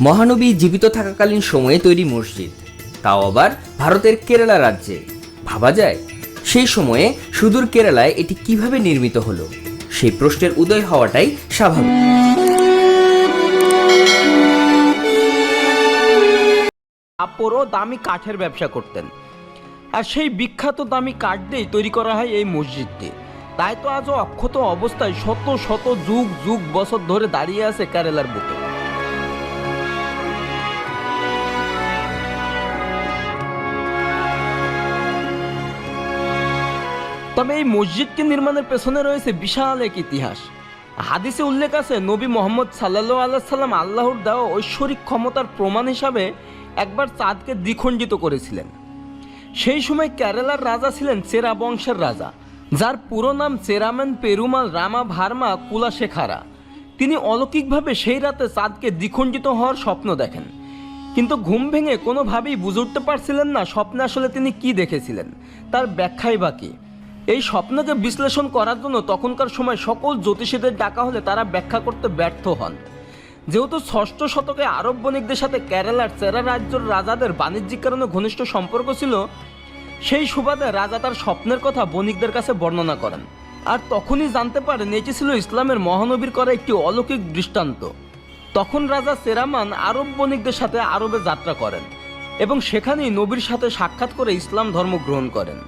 মহানবী জীবিত থাকাকালীন সময়ে তৈরি মসজিদ। তাও আবার ভারতের কেরালা রাজ্যে। ভাবা যায়, সেই সময়ে সুদূর কেরালায় এটি কীভাবে নির্মিত হলো? সেই প্রশ্নের উদয় হওয়াটাই স্বাভাবিক। কাপড় ও দামি কাঠের ব্যবসা করতেন। আর সেই বিখ্যাত দামি কাঠ দিয়েই তৈরি করা হয় এই মসজিদটি। তাই তো আজও অক্ষত অবস্থায় শত শত যুগ যুগ বছর ধরে দাঁড়িয়ে আছে কেরালার বুকে। তবে এই মসজিদটি নির্মাণের পেছনে রয়েছে বিশাল এক ইতিহাস। হাদিসে উল্লেখ আছে, নবী মোহাম্মদ সাল্লাহ আল্লাহ সাল্লাম আল্লাহর দেওয়া ঐশ্বরিক ক্ষমতার প্রমাণ হিসাবে একবার চাঁদকে দ্বিখণ্ডিত করেছিলেন। সেই সময় কেরালার রাজা ছিলেন চেরা বংশের রাজা, যার পুরো নাম চেরামেন পেরুমাল রামা ভার্মা কুলাশেখারা। তিনি অলৌকিকভাবে সেই রাতে চাঁদকে দ্বিখণ্ডিত হওয়ার স্বপ্ন দেখেন। কিন্তু ঘুম ভেঙে কোনোভাবেই বুঝে উঠতে পারছিলেন না স্বপ্নে আসলে তিনি কি দেখেছিলেন, তার ব্যাখ্যাই বাকি এই স্বপ্নকে বিশ্লেষণ করার জন্য তখনকার সময় সকল জ্যোতিষীদের ডাকা হলে তারা ব্যাখ্যা করতে ব্যর্থ হন। যেহেতু ষষ্ঠ শতকে আরব বণিকদের সাথে কেরালার চেরা রাজ্যের রাজাদের বাণিজ্যিক কারণে ঘনিষ্ঠ সম্পর্ক ছিল, সেই সুবাদে রাজা তার স্বপ্নের কথা বণিকদের কাছে বর্ণনা করেন। আর তখনই জানতে পারেন এটি ছিল ইসলামের মহানবীর করা একটি অলৌকিক দৃষ্টান্ত। তখন রাজা সেরামান আরব বণিকদের সাথে আরবে যাত্রা করেন এবং সেখানেই নবীর সাথে সাক্ষাৎ করে ইসলাম ধর্ম গ্রহণ করেন।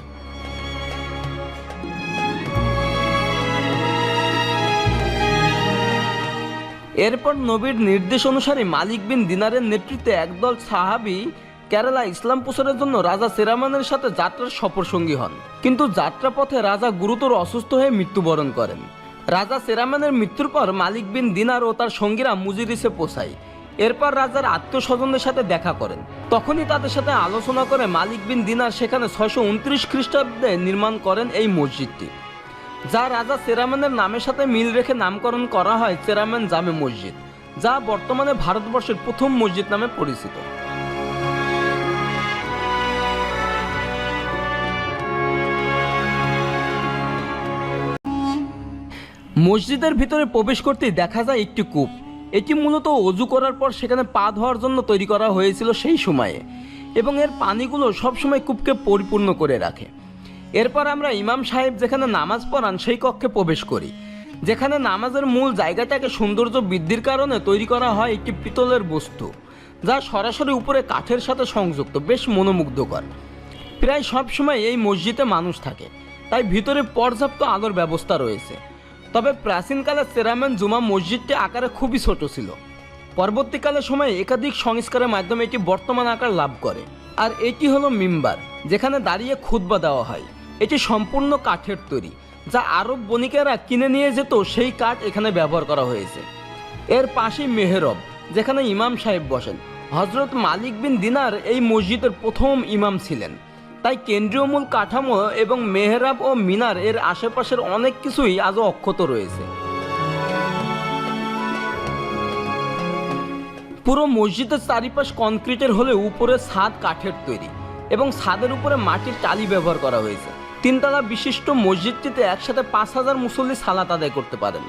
এরপর নবীর নির্দেশ অনুসারে মালিক বিন দিনারের নেতৃত্বে একদল সাহাবি কেরালা ইসলাম প্রচারের জন্য রাজা সেরামানের সাথে যাত্রার সফর সঙ্গী হন। কিন্তু যাত্রাপথে রাজা গুরুতর অসুস্থ হয়ে মৃত্যুবরণ করেন। রাজা সেরামানের মৃত্যুর পর মালিক বিন দিনার ও তার সঙ্গীরা মুজিরিসে পোষায় এরপর রাজার আত্মীয় স্বজনদের সাথে দেখা করেন। তখনই তাদের সাথে আলোচনা করে মালিক বিন দিনার সেখানে ছয়শো উনত্রিশ খ্রিস্টাব্দে নির্মাণ করেন এই মসজিদটি। যা রাজা চেরাম্যানের নামের সাথে মিল রেখে নামকরণ করা হয় চেরাম্যান জামে মসজিদ, যা বর্তমানে ভারতবর্ষের প্রথম মসজিদ নামে পরিচিত। মসজিদের ভিতরে প্রবেশ করতেই দেখা যায় একটি কূপ। এটি মূলত অজু করার পর সেখানে পা ধোয়ার জন্য তৈরি করা হয়েছিল সেই সময়ে, এবং এর পানিগুলো সবসময় কূপকে পরিপূর্ণ করে রাখে। এরপর আমরা ইমাম সাহেব যেখানে নামাজ পড়ান সেই কক্ষে প্রবেশ করি। যেখানে নামাজের মূল জায়গাটাকে সৌন্দর্য বৃদ্ধির কারণে তৈরি করা হয় একটি পিতলের বস্তু, যা সরাসরি উপরে কাঠের সাথে সংযুক্ত, বেশ মনোমুগ্ধকর। প্রায় সব সময় এই মসজিদে মানুষ থাকে, তাই ভিতরে পর্যাপ্ত আলোর ব্যবস্থা রয়েছে। তবে প্রাচীনকালে সেরামেন জুমা মসজিদটি আকারে খুবই ছোট ছিল। পরবর্তীকালের সময় একাধিক সংস্কারের মাধ্যমে এটি বর্তমান আকার লাভ করে। আর এটি হলো মিম্বার, যেখানে দাঁড়িয়ে খুতবা দেওয়া হয়। এটি সম্পূর্ণ কাঠের তৈরি, যা আরব বণিকেরা কিনে নিয়ে যেত, সেই কাঠ এখানে ব্যবহার করা হয়েছে। এর পাশেই মেহরব, যেখানে ইমাম সাহেব বসেন। হজরত মালিক বিন দিনার এই মসজিদের প্রথম ইমাম ছিলেন। তাই কেন্দ্রীয় মূল কাঠামো এবং মেহরাব ও মিনার এর আশেপাশের অনেক কিছুই আজও অক্ষত রয়েছে। পুরো মসজিদের চারিপাশ কনক্রিটের হলে উপরে ছাদ কাঠের তৈরি এবং ছাদের উপরে মাটির টালি ব্যবহার করা হয়েছে। তিনতলা বিশিষ্ট মসজিদটিতে একসাথে পাঁচ হাজার মুসল্লি সালাত আদায় করতে পারেন।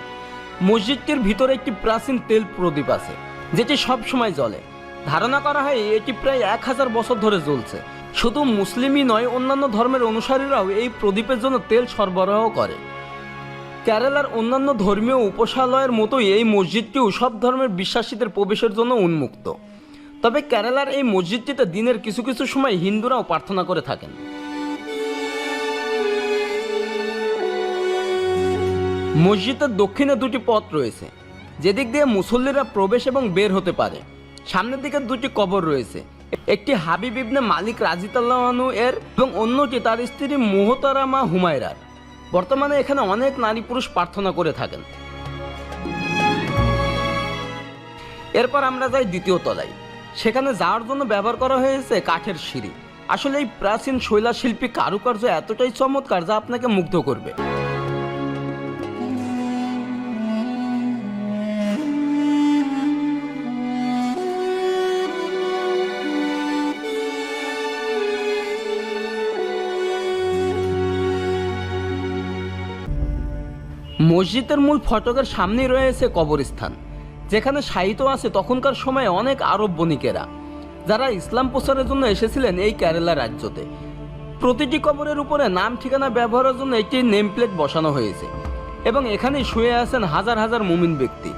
মসজিদটির ভিতরে একটি প্রাচীন তেল প্রদীপ আছে, যেটি সব সময় জ্বলে। ধারণা করা হয় এটি প্রায় এক হাজার বছর ধরে জ্বলছে। শুধু মুসলিমই নয়, অন্যান্য ধর্মের অনুসারীরাও এই প্রদীপের জন্য তেল সরবরাহ করে। কেরালার অন্যান্য ধর্মীয় উপাসালয়ের মতোই এই মসজিদটিও সব ধর্মের বিশ্বাসীদের প্রবেশের জন্য উন্মুক্ত। তবে কেরালার এই মসজিদটিতে দিনের কিছু কিছু সময় হিন্দুরাও প্রার্থনা করে থাকেন। মসজিদের দক্ষিণে দুটি পথ রয়েছে। যেদিক দিয়ে মুসল্লিরা প্রবেশ এবং বের হতে পারে। সামনের দিকে দুটি কবর রয়েছে। একটি হাবিব ইবনে মালিক রাজিতাল্লাহানু এর এবং অন্যটি তার স্ত্রী মোহতারা মা হুমায়রার। বর্তমানে এখানে অনেক নারী পুরুষ প্রার্থনা করে থাকেন। এরপর আমরা যাই দ্বিতীয় তলায়। সেখানে যাওয়ার জন্য ব্যবহার করা হয়েছে কাঠের সিঁড়ি। আসলে এই প্রাচীন শৈলাশিল্পী কারুকার্য এতটাই চমৎকার যা আপনাকে মুগ্ধ করবে। মসজিদের মূল ফটকের সামনেই রয়েছে কবরস্থান। যেখানে সাহিত্য আছে তখনকার সময়ে অনেক আরব বণিকেরা, যারা ইসলাম প্রচারের জন্য এসেছিলেন এই কেরালা রাজ্যতে। প্রতিটি কবরের উপরে নাম ঠিকানা ব্যবহারের জন্য একটি নেম প্লেট বসানো হয়েছে এবং এখানে শুয়ে আছেন হাজার হাজার মুমিন ব্যক্তি।